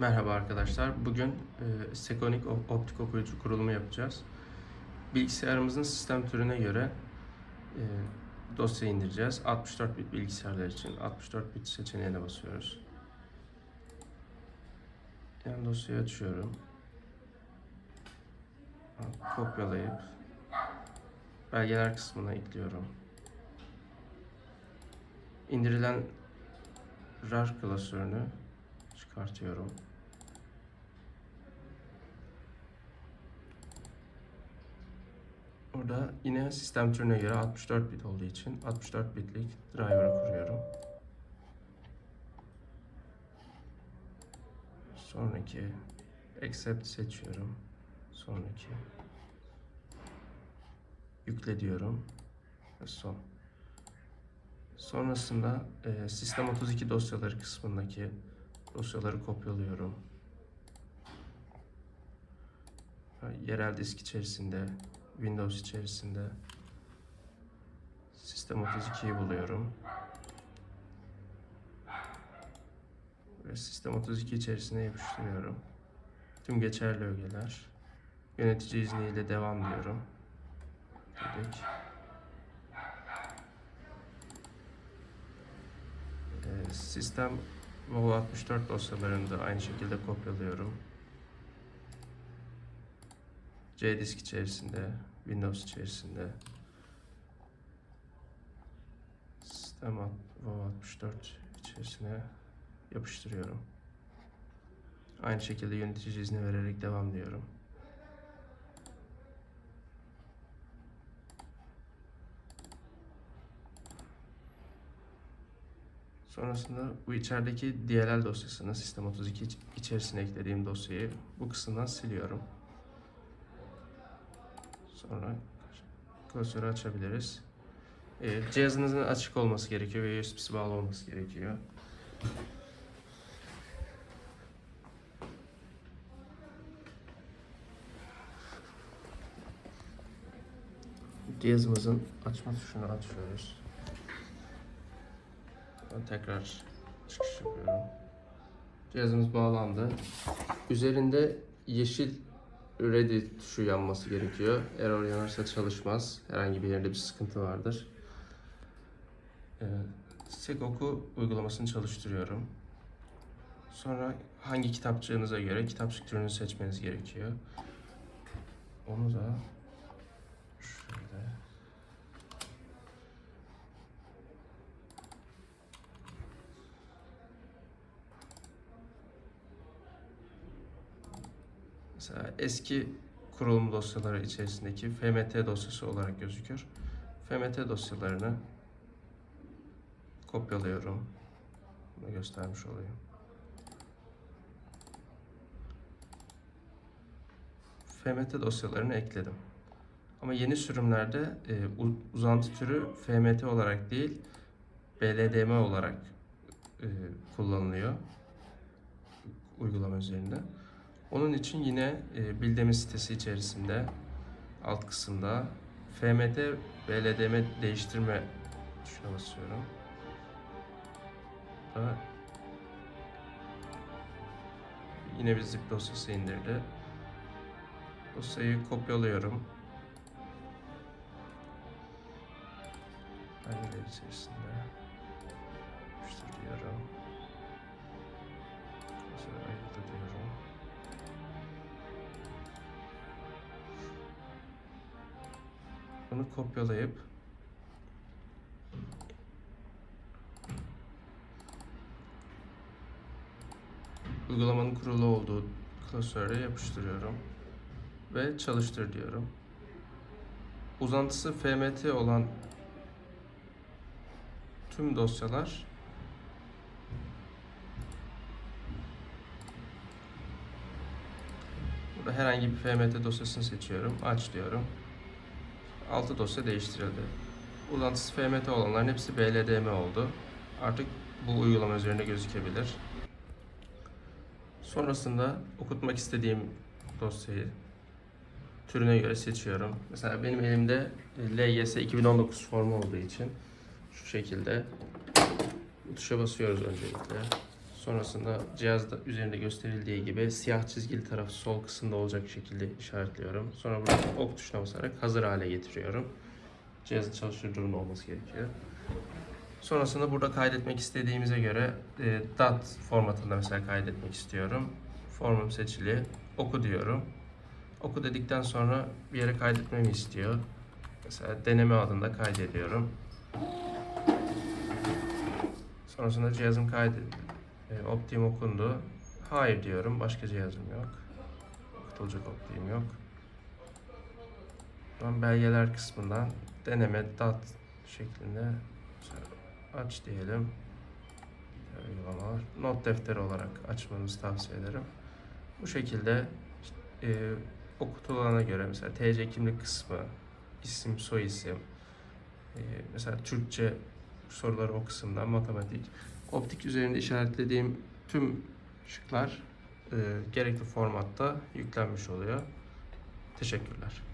Merhaba arkadaşlar. Bugün e, Sekonik op- optik okuyucu kurulumu yapacağız. Bilgisayarımızın sistem türüne göre e, dosya indireceğiz. 64 bit bilgisayarlar için 64 bit seçeneğine basıyoruz. Yani dosyayı açıyorum. Kopyalayıp belgeler kısmına ekliyorum. İndirilen RAR klasörünü çıkartıyorum. Burada yine sistem türüne göre 64 bit olduğu için 64 bitlik driver'ı kuruyorum. Sonraki accept seçiyorum. Sonraki yükle diyorum son. Sonrasında e, sistem 32 dosyaları kısmındaki dosyaları kopyalıyorum. Yerel disk içerisinde, Windows içerisinde Sistem 32'yi buluyorum. Ve Sistem 32 içerisine yapıştırıyorum. Tüm geçerli ögeler. Yönetici izniyle devam diyorum. Dedik. Ee, Sistem WoW64 dosyalarını da aynı şekilde kopyalıyorum. C disk içerisinde, Windows içerisinde Sistem WoW64 içerisine yapıştırıyorum. Aynı şekilde yönetici izni vererek devam diyorum. Sonrasında bu içerideki DLL dosyasını Sistem 32 iç- içerisine eklediğim dosyayı bu kısımdan siliyorum. Sonra klasörü açabiliriz. Ee, cihazınızın açık olması gerekiyor ve USB'si bağlı olması gerekiyor. Cihazımızın açma tuşunu açıyoruz. Ben tekrar çıkış yapıyorum. Cihazımız bağlandı. Üzerinde yeşil ready tuşu yanması gerekiyor. Error yanarsa çalışmaz. Herhangi bir yerde bir sıkıntı vardır. Ee, Sekoku uygulamasını çalıştırıyorum. Sonra hangi kitapçığınıza göre kitapçık türünü seçmeniz gerekiyor. Onu da Mesela eski kurulum dosyaları içerisindeki FMT dosyası olarak gözüküyor. FMT dosyalarını kopyalıyorum. Bunu göstermiş olayım. FMT dosyalarını ekledim. Ama yeni sürümlerde e, uzantı türü FMT olarak değil, BLDM olarak e, kullanılıyor uygulama üzerinde. Onun için yine e, sitesi içerisinde alt kısımda FMT BLDM değiştirme tuşuna basıyorum. Da yine bir zip dosyası indirdi. Dosyayı kopyalıyorum. Belgeler içerisinde yapıştır diyorum. Bunu kopyalayıp uygulamanın kurulu olduğu klasöre yapıştırıyorum ve çalıştır diyorum. Uzantısı FMT olan tüm dosyalar Burada herhangi bir FMT dosyasını seçiyorum. Aç diyorum. 6 dosya değiştirildi. Uzantısı FMT olanların hepsi BLDM oldu. Artık bu uygulama üzerinde gözükebilir. Sonrasında okutmak istediğim dosyayı türüne göre seçiyorum. Mesela benim elimde LYS 2019 formu olduğu için şu şekilde bu tuşa basıyoruz öncelikle. Sonrasında cihazda üzerinde gösterildiği gibi siyah çizgili tarafı sol kısımda olacak şekilde işaretliyorum. Sonra burada ok tuşuna basarak hazır hale getiriyorum. Cihazın çalışır durumda olması gerekiyor. Sonrasında burada kaydetmek istediğimize göre e, DAT formatında mesela kaydetmek istiyorum. Formum seçili. Oku diyorum. Oku dedikten sonra bir yere kaydetmemi istiyor. Mesela deneme adında kaydediyorum. Sonrasında cihazım kaydedildi. E, optiğim okundu. Hayır diyorum. Başka cihazım yok. Okutulacak optiğim yok. Ben belgeler kısmından deneme dat şeklinde aç diyelim. Uygulamalar. Not defteri olarak açmanızı tavsiye ederim. Bu şekilde e, okutulana göre mesela TC kimlik kısmı, isim, soy isim, e, mesela Türkçe soruları o kısımdan, matematik, optik üzerinde işaretlediğim tüm şıklar e, gerekli formatta yüklenmiş oluyor. Teşekkürler.